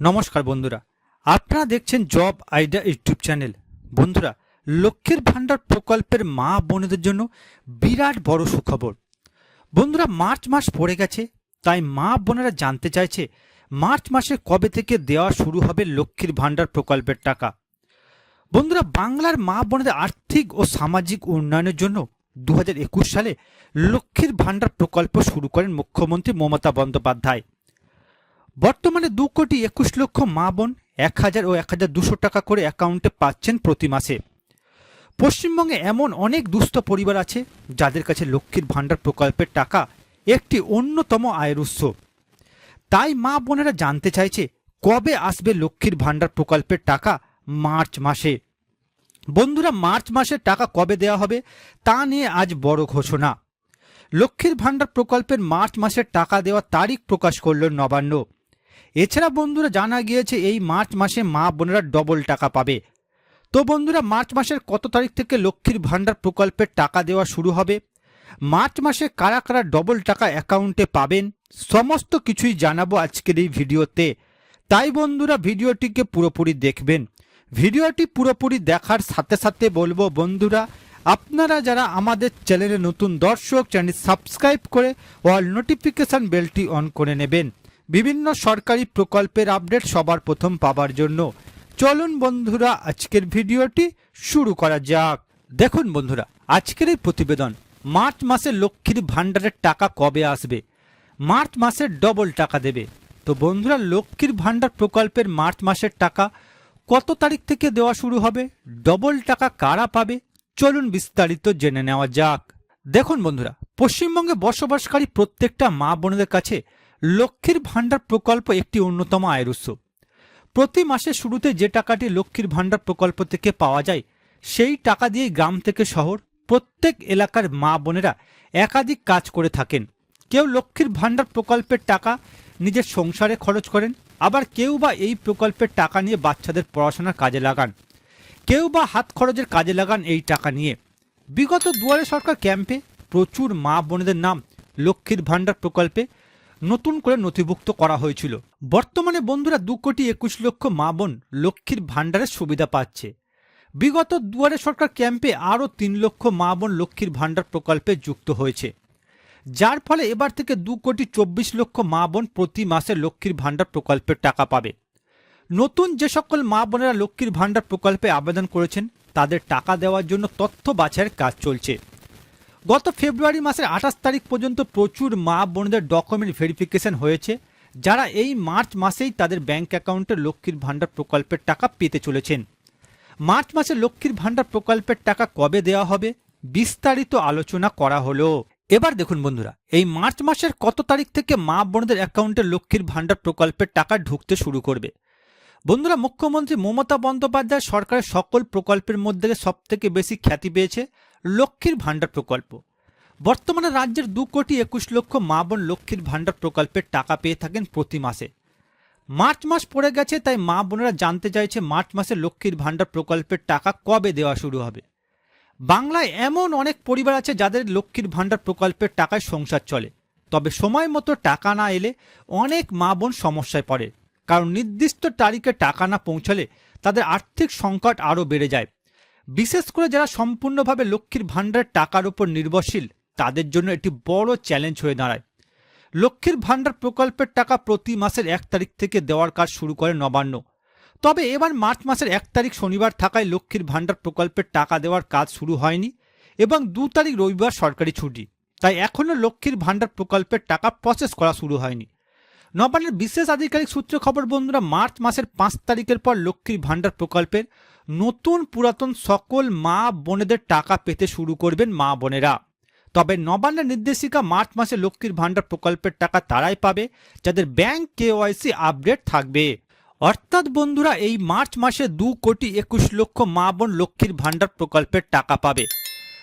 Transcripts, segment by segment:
নমস্কার বন্ধুরা। আপনারা দেখছেন জব আইডিয়া ইউটিউব চ্যানেল। বন্ধুরা, লক্ষ্মীর ভাণ্ডার প্রকল্পের মা বোনেদের জন্য বিরাট বড় সুখবর। বন্ধুরা, মার্চ মাস পড়ে গেছে, তাই মা বোনেরা জানতে চাইছে মার্চ মাসে কবে থেকে দেওয়া শুরু হবে লক্ষ্মীর ভাণ্ডার প্রকল্পের টাকা। বন্ধুরা, বাংলার মা বোনেদের আর্থিক ও সামাজিক উন্নয়নের জন্য দু হাজার একুশ সালে লক্ষ্মীর ভাণ্ডার প্রকল্প শুরু করেন মুখ্যমন্ত্রী মমতা বন্দ্যোপাধ্যায়। বর্তমানে দু কোটি একুশ লক্ষ মা বোন এক হাজার ও এক হাজার দুশো টাকা করে অ্যাকাউন্টে পাচ্ছেন প্রতি মাসে। পশ্চিমবঙ্গে এমন অনেক দুস্থ পরিবার আছে যাদের কাছে লক্ষ্মীর ভাণ্ডার প্রকল্পের টাকা একটি অন্যতম আয়ের উৎস। তাই মা বোনেরা জানতে চাইছে কবে আসবে লক্ষ্মীর ভাণ্ডার প্রকল্পের টাকা মার্চ মাসে। বন্ধুরা, মার্চ মাসের টাকা কবে দেওয়া হবে তা নিয়ে আজ বড় ঘোষণা। লক্ষ্মীর ভাণ্ডার প্রকল্পের মার্চ মাসের টাকা দেওয়ার তারিখ প্রকাশ করল নবান্ন। এছাড়া বন্ধুরা জানা গিয়েছে, এই মার্চ মাসে মা বোনেরা ডবল টাকা পাবে। তো বন্ধুরা, মার্চ মাসের কত তারিখ থেকে লক্ষ্মীর ভাণ্ডার প্রকল্পের টাকা দেওয়া শুরু হবে? মার্চ মাসে কারা কারা ডবল টাকা অ্যাকাউন্টে পাবেন? সমস্ত কিছুই জানাব আজকের এই ভিডিওতে। তাই বন্ধুরা, ভিডিওটিকে পুরোপুরি দেখবেন। ভিডিওটি পুরোপুরি দেখার সাথে সাথে বলব, বন্ধুরা, আপনারা যারা আমাদের চ্যানেলে নতুন দর্শক চ্যানেল সাবস্ক্রাইব করে অল নোটিফিকেশন বেলটি অন করে নেবেন। বিভিন্ন সরকারি প্রকল্পের আপডেট সবার প্রথম পাবার জন্য। চলুন বন্ধুরা, আজকের ভিডিওটি শুরু করা যাক। দেখুন বন্ধুরা, আজকের এই প্রতিবেদন, মার্চ মাসে লক্ষ্মীর ভাণ্ডারের টাকা কবে আসবে? মার্চ মাসে ডবল টাকা দেবে। তো বন্ধুরা, লক্ষ্মীর ভাণ্ডার প্রকল্পের মার্চ মাসের টাকা কত তারিখ থেকে দেওয়া শুরু হবে? ডবল টাকা কারা পাবে? চলুন বিস্তারিত জেনে নেওয়া যাক। দেখুন বন্ধুরা, পশ্চিমবঙ্গে বসবাসকারী প্রত্যেকটা মা বোনদের কাছে লক্ষ্মীর ভাণ্ডার প্রকল্প একটি অন্যতম আয়ের উৎস প্রতি মাসের শুরুতে যে টাকাটি লক্ষ্মীর ভাণ্ডার প্রকল্প থেকে পাওয়া যায়, সেই টাকা দিয়ে গ্রাম থেকে শহর, প্রত্যেক এলাকার মা বোনেরা একাধিক কাজ করে থাকেন। কেউ লক্ষ্মীর ভাণ্ডার প্রকল্পের টাকা নিজের সংসারে খরচ করেন, আবার কেউ বা এই প্রকল্পের টাকা নিয়ে বাচ্চাদের পড়াশোনার কাজে লাগান। কেউ বা হাত খরচের কাজে লাগান এই টাকা নিয়ে। বিগত দুয়ারে সরকার ক্যাম্পে প্রচুর মা বোনেদের নাম লক্ষ্মীর ভাণ্ডার প্রকল্পে নতুন করে নথিভুক্ত করা হয়েছিল। বর্তমানে বন্ধুরা দু কোটি একুশ লক্ষ মা বোন লক্ষ্মীর ভাণ্ডারের সুবিধা পাচ্ছে। বিগত দুয়ারে সরকার ক্যাম্পে আরও তিন লক্ষ মা বোন লক্ষ্মীর ভাণ্ডার প্রকল্পে যুক্ত হয়েছে। যার ফলে এবার থেকে দু কোটি চব্বিশ লক্ষ মা বোন প্রতি মাসে লক্ষ্মীর ভাণ্ডার প্রকল্পের টাকা পাবে। নতুন যে সকল মা বোনেরা লক্ষ্মীর ভাণ্ডার প্রকল্পে আবেদন করেছেন, তাদের টাকা দেওয়ার জন্য তথ্য বাছাইয়ের কাজ চলছে। গত ফেব্রুয়ারি মাসের আঠাশ তারিখ পর্যন্ত প্রচুর মা বোনদের ডকুমেন্ট ভেরিফিকেশন হয়েছে, যারা এই মার্চ মাসেই তাদের ব্যাংক অ্যাকাউন্টে লক্ষ্মীর ভাণ্ডার প্রকল্পের টাকা পেতে চলেছেন। মার্চ মাসে লক্ষ্মীর ভাণ্ডার প্রকল্পের টাকা কবে দেওয়া হবে, বিস্তারিত আলোচনা করা হলো। এবার দেখুন বন্ধুরা, এই মার্চ মাসের কত তারিখ থেকে মা বোনদের অ্যাকাউন্টে লক্ষ্মীর ভাণ্ডার প্রকল্পের টাকা ঢুকতে শুরু করবে? বন্ধুরা, মুখ্যমন্ত্রী মমতা বন্দ্যোপাধ্যায় সরকারের সকল প্রকল্পের মধ্যে সবথেকে বেশি খ্যাতি পেয়েছে লক্ষ্মীর ভাণ্ডার প্রকল্প। বর্তমানে রাজ্যের দু কোটি একুশ লক্ষ মা বোন লক্ষ্মীর ভাণ্ডার প্রকল্পের টাকা পেয়ে থাকেন প্রতি মাসে। মার্চ মাস পড়ে গেছে, তাই মা বোনেরা জানতে চাইছে মার্চ মাসে লক্ষ্মীর ভাণ্ডার প্রকল্পের টাকা কবে দেওয়া শুরু হবে। বাংলায় এমন অনেক পরিবার আছে যাদের লক্ষ্মীর ভাণ্ডার প্রকল্পের টাকায় সংসার চলে। তবে সময় মতো টাকা না এলে অনেক মা বোন সমস্যায় পড়ে। কারণ নির্দিষ্ট তারিখে টাকা না পৌঁছালে তাদের আর্থিক সংকট আরও বেড়ে যায়। বিশেষ করে যারা সম্পূর্ণভাবে লক্ষ্মীর ভাণ্ডারের টাকার উপর নির্ভরশীল, তাদের জন্য এটি বড় চ্যালেঞ্জ হয়ে দাঁড়ায়। লক্ষ্মীর ভাণ্ডার প্রকল্পের টাকা প্রতি মাসের এক তারিখ থেকে দেওয়ার কাজ শুরু করে নবান্ন। তবে এবার মার্চ মাসের এক তারিখ শনিবার থাকায় লক্ষ্মীর ভাণ্ডার প্রকল্পের টাকা দেওয়ার কাজ শুরু হয়নি এবং দু তারিখ রবিবার সরকারি ছুটি। তাই এখনও লক্ষ্মীর ভাণ্ডার প্রকল্পের টাকা প্রসেস করা শুরু হয়নি। নবান্নের বিশেষ আধিকারিক সূত্রে খবর, বন্ধুরা, মার্চ মাসের পাঁচ তারিখের পর লক্ষ্মীর ভাণ্ডার প্রকল্পের নতুন পুরাতন সকল মা বোনেদের টাকা পেতে শুরু করবেন মা বোনেরা। তবে নবান্নের নির্দেশিকা মার্চ মাসে লক্ষ্মীর ভাণ্ডার প্রকল্পের টাকা তারাই পাবে, যাদের ব্যাংক কেওয়াইসি আপডেট থাকবে। অর্থাৎ, বন্ধুরা, এই মার্চ মাসে দু কোটি একুশ লক্ষ মা বোন লক্ষ্মীর ভাণ্ডার প্রকল্পের টাকা পাবে।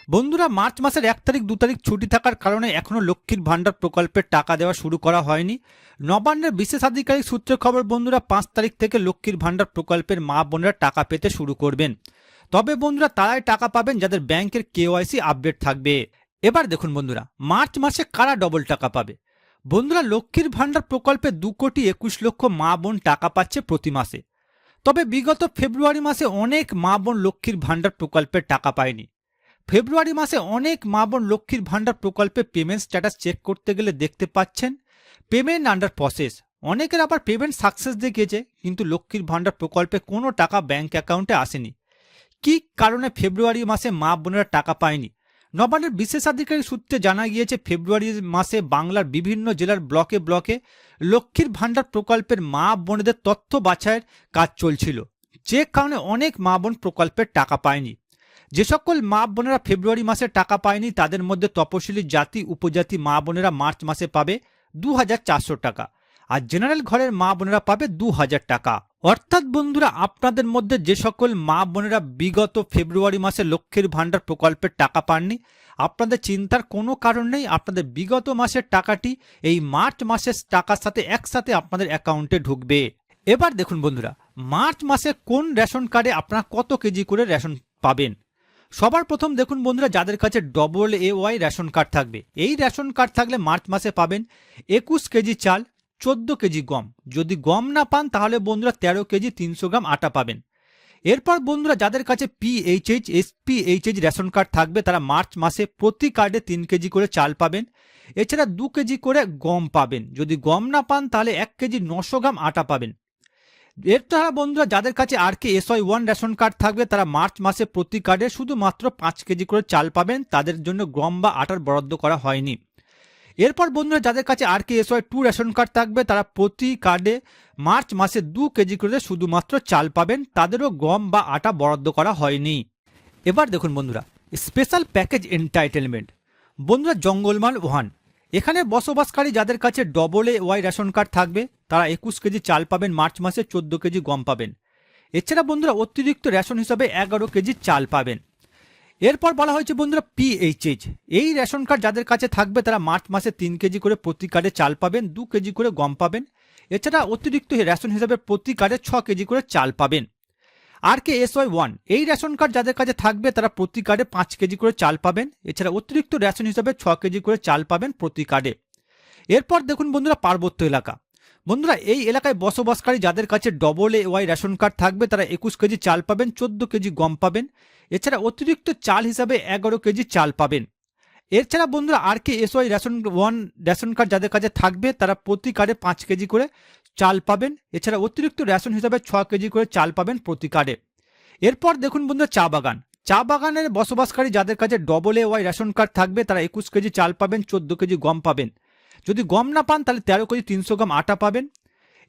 বন্ধুরা, মার্চ মাসের এক তারিখ, দু তারিখ ছুটি থাকার কারণে এখনও লক্ষ্মীর ভাণ্ডার প্রকল্পের টাকা দেওয়া শুরু করা হয়নি। নবান্নের বিশেষ আধিকারিক সূত্রে খবর, বন্ধুরা, পাঁচ তারিখ থেকে লক্ষ্মীর ভাণ্ডার প্রকল্পের মা বোনেরা টাকা পেতে শুরু করবেন। তবে বন্ধুরা, তারাই টাকা পাবেন যাদের ব্যাংকের কেওয়াইসি আপডেট থাকবে। এবার দেখুন বন্ধুরা, মার্চ মাসে কারা ডবল টাকা পাবে? বন্ধুরা, লক্ষ্মীর ভাণ্ডার প্রকল্পে দু কোটি একুশ লক্ষ মা বোন টাকা পাচ্ছে প্রতি মাসে। তবে বিগত ফেব্রুয়ারি মাসে অনেক মা বোন লক্ষ্মীর ভাণ্ডার প্রকল্পের টাকা পায়নি। ফেব্রুয়ারি মাসে অনেক মা বোন লক্ষ্মীর ভাণ্ডার প্রকল্পে পেমেন্ট স্ট্যাটাস চেক করতে গেলে দেখতে পাচ্ছেন পেমেন্ট আন্ডার প্রসেস অনেকের আবার পেমেন্ট সাকসেস দেখিয়েছে, কিন্তু লক্ষ্মীর ভাণ্ডার প্রকল্পে কোনো টাকা ব্যাঙ্ক অ্যাকাউন্টে আসেনি। কী কারণে ফেব্রুয়ারি মাসে মা বোনেরা টাকা পায়নি? নবান্নের বিশেষাধিকারী সূত্রে জানা গিয়েছে, ফেব্রুয়ারি মাসে বাংলার বিভিন্ন জেলার ব্লকে ব্লকে লক্ষ্মীর ভাণ্ডার প্রকল্পের মা বোনেদের তথ্য বাছাইয়ের কাজ চলছিল। যে কারণে অনেক মা বোন প্রকল্পের টাকা পায়নি। যে সকল মা বোনেরা ফেব্রুয়ারি মাসে টাকা পায়নি, তাদের মধ্যে তপশিলি জাতি, উপজাতি মা বোনেরা মার্চ মাসে পাবে দু হাজার চারশো টাকা আর জেনারেল ঘরের মা বোনেরা পাবে দু হাজার টাকা। অর্থাৎ বন্ধুরা, আপনাদের মধ্যে যে সকল মা বোনেরা বিগত ফেব্রুয়ারি মাসে লক্ষ্মীর ভাণ্ডার প্রকল্পের টাকা পাননি, আপনাদের চিন্তার কোনো কারণ নেই, আপনাদের বিগত মাসের টাকাটি এই মার্চ মাসের টাকার সাথে একসাথে আপনাদের অ্যাকাউন্টে ঢুকবে। এবার দেখুন বন্ধুরা, মার্চ মাসে কোন রেশন কার্ডে আপনারা কত কেজি করে রেশন পাবেন? সবার প্রথম দেখুন বন্ধুরা যাদের কাছে double A Y ration card থাকবে। এই রেশন কার্ড থাকলে মার্চ মাসে পাবেন একুশ কেজি চাল, চোদ্দ কেজি গম। যদি গম না পান, তাহলে বন্ধুরা তেরো কেজি তিনশো গ্রাম আটা পাবেন। এরপর বন্ধুরা যাদের কাছে পিএইচএইচ এসপিএইচএইচ রেশন কার্ড থাকবে, তারা মার্চ মাসে প্রতি কার্ডে তিন কেজি করে চাল পাবেন। এছাড়া দু কেজি করে গম পাবেন। যদি গম না পান, তাহলে এক কেজি নশো গ্রাম আটা পাবেন। এর ছাড়া বন্ধুরা, যাদের কাছে R K SY one ration card থাকবে, তারা মার্চ মাসে প্রতি কার্ডে শুধুমাত্র পাঁচ কেজি করে চাল পাবেন। তাদের জন্য গম বা আটার বরাদ্দ করা হয়নি। এরপর বন্ধুরা, যাদের কাছে R K SY two ration card থাকবে, তারা প্রতি কার্ডে মার্চ মাসে দু কেজি করে শুধুমাত্র চাল পাবেন। তাদেরও গম বা আটা বরাদ্দ করা হয়নি। এবার দেখুন বন্ধুরা স্পেশাল প্যাকেজ এন্টাইটেলমেন্ট বন্ধুরা, জঙ্গলমাল ওয়ান। এখানে বসবাসকারী যাদের কাছে double A Y ration card থাকবে তারা একুশ কেজি চাল পাবেন মার্চ মাসে, চোদ্দ কেজি গম পাবেন। এছাড়া বন্ধুরা, অতিরিক্ত রেশন হিসাবে এগারো কেজি চাল পাবেন। এরপর বলা হয়েছে বন্ধুরা পিএইচএইচ এই রেশন কার্ড যাদের কাছে থাকবে, তারা মার্চ মাসে তিন কেজি করে প্রতি কার্ডে চাল পাবেন, দু কেজি করে গম পাবেন। এছাড়া অতিরিক্ত রেশন হিসাবে প্রতি কার্ডে ছ কেজি করে চাল পাবেন। R K S Y one এই রেশন কার্ড যাদের কাছে থাকবে, তারা প্রতি কার্ডে পাঁচ কেজি করে চাল পাবেন। এছাড়া অতিরিক্ত রেশন হিসাবে ছ কেজি করে চাল পাবেন প্রতি কার্ডে। এরপর দেখুন বন্ধুরা, পার্বত্য এলাকা। বন্ধুরা, এই এলাকায় বসবাসকারী যাদের কাছে double A Y ration card থাকবে, তারা একুশ কেজি চাল পাবেন, চোদ্দ কেজি গম পাবেন। এছাড়া অতিরিক্ত চাল হিসাবে এগারো কেজি চাল পাবেন। এছাড়া বন্ধুরা, R K S Y ration one ration card যাদের কাছে থাকবে, তারা প্রতি কার্ডে পাঁচ কেজি করে চাল পাবেন। এছাড়া অতিরিক্ত রেশন হিসাবে ছ কেজি করে চাল পাবেন প্রতি কার্ডে এরপর দেখুন বন্ধুরা, চা বাগান। চা বাগানের বসবাসকারী যাদের কাছে double A Y ration card থাকবে, তারা একুশ কেজি চাল পাবেন, চোদ্দ কেজি গম পাবেন। যদি গম না পান, তাহলে তেরো কেজি তিনশো গ্রাম আটা পাবেন।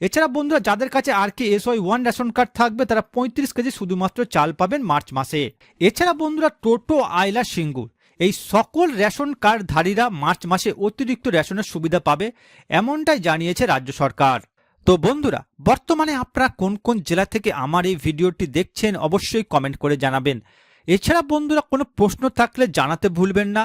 এছাড়া বন্ধুরা, যাদের কাছে R K S Y one ration card থাকবে, তারা পঁয়ত্রিশ কেজি শুধুমাত্র চাল পাবেন মার্চ মাসে। এছাড়া বন্ধুরা, টোটো, আয়লা, সিঙ্গুর, এই সকল রেশন কার্ডধারীরা মার্চ মাসে অতিরিক্ত রেশনের সুবিধা পাবে, এমনটাই জানিয়েছে রাজ্য সরকার। তো বন্ধুরা, বর্তমানে আপনারা কোন কোন জেলা থেকে আমার এই ভিডিওটি দেখছেন, অবশ্যই কমেন্ট করে জানাবেন। এছাড়া বন্ধুরা, কোনো প্রশ্ন থাকলে জানাতে ভুলবেন না।